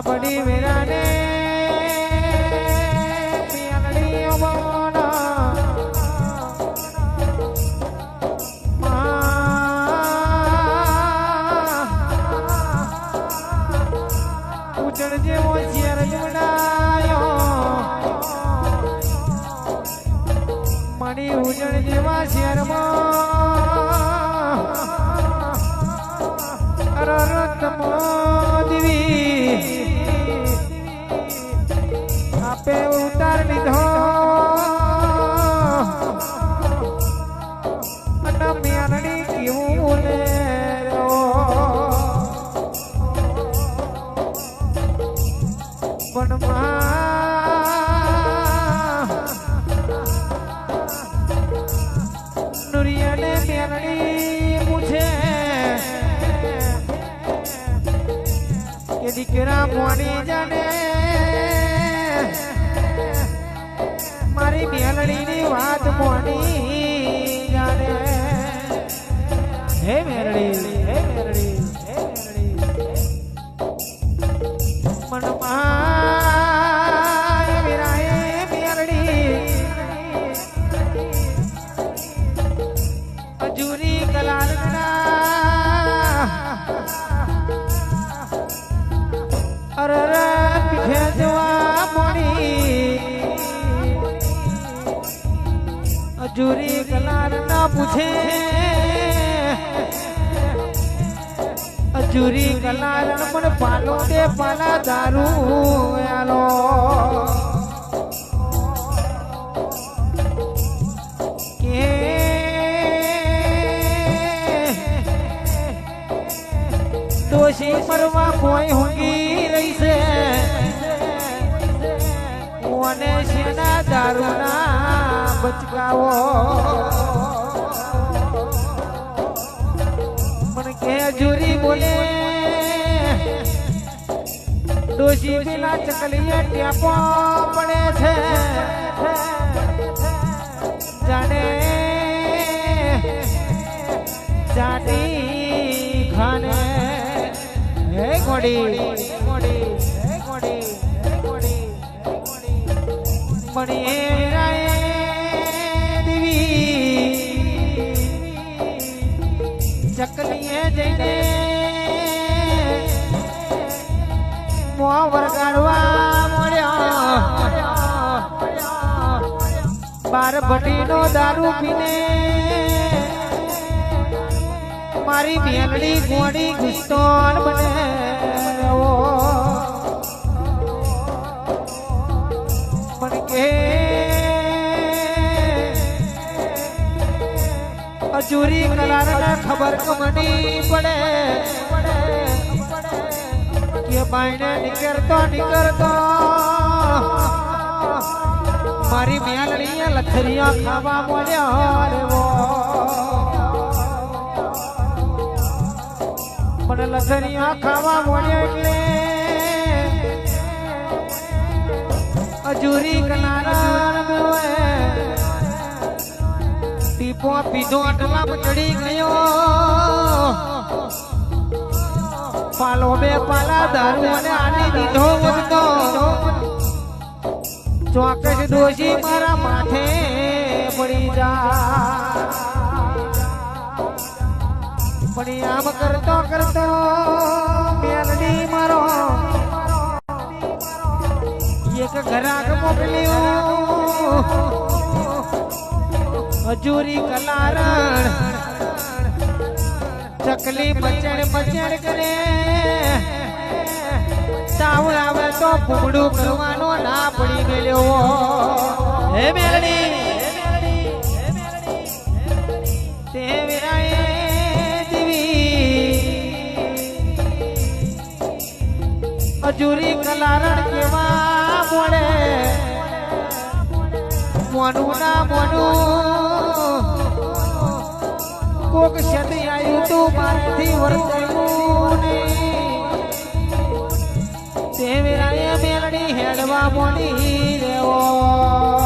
આપણી વેરાને. પણ નુરિયાને મેરડી પૂછે કે દીકરા મોડી જાને મારી મેલડીની વાત મોડી જાને? હે મેરડી હે મેરડી હે મેરડી. મનમાં અજુરી કલાલ ના પૂછે. અજુરી કલાલ પણ પાલો દે પાલા દારૂ આલો દોષી પરવા કોઈ હુંગી રહી છે મને શેના દારૂના બચકાવો. મને કે જુરી બોલે. દોષી પેલા ચકલીએ ટેપો પડે છે. જાણે જાડી ખાને. હે હે ગોડી વરગાડવા મળ્યો. બાર ભટીનો દારૂ પીને મારી મેલડી ગોળી ગુસ્તોન બને. ખબર કમની પડે? કે બાઈને નીકળતો નીકળતો. મારી મેલડીએ લથરિયા ખાવા મળ્યો રેવો પણ લથરિયા ખાવા મળ્યો એટલે અજૂરી પીધો આટલા ચડી ગયો. પાલો બે પાલા દારૂ અને આની દીધો વધતો. ચોકસ દોષી મારા માથે પડી જા. પણ આમ કરતો કરતો મેલડી મારો. એક ઘરાક મોકલ્યું. હજુરી કલારણ. ચકલી બચડ બચડ કરે. તાવ આવે તો ફૂગડું કરવાનો ના પડી ગયેલો. હે મેલડી. અજુરી કલારણ કેવા મોડે? મોનું ના મોનું. વર્તાયું નહીં તે વેરાએ મેલડી હેડવા મોડી રેવો.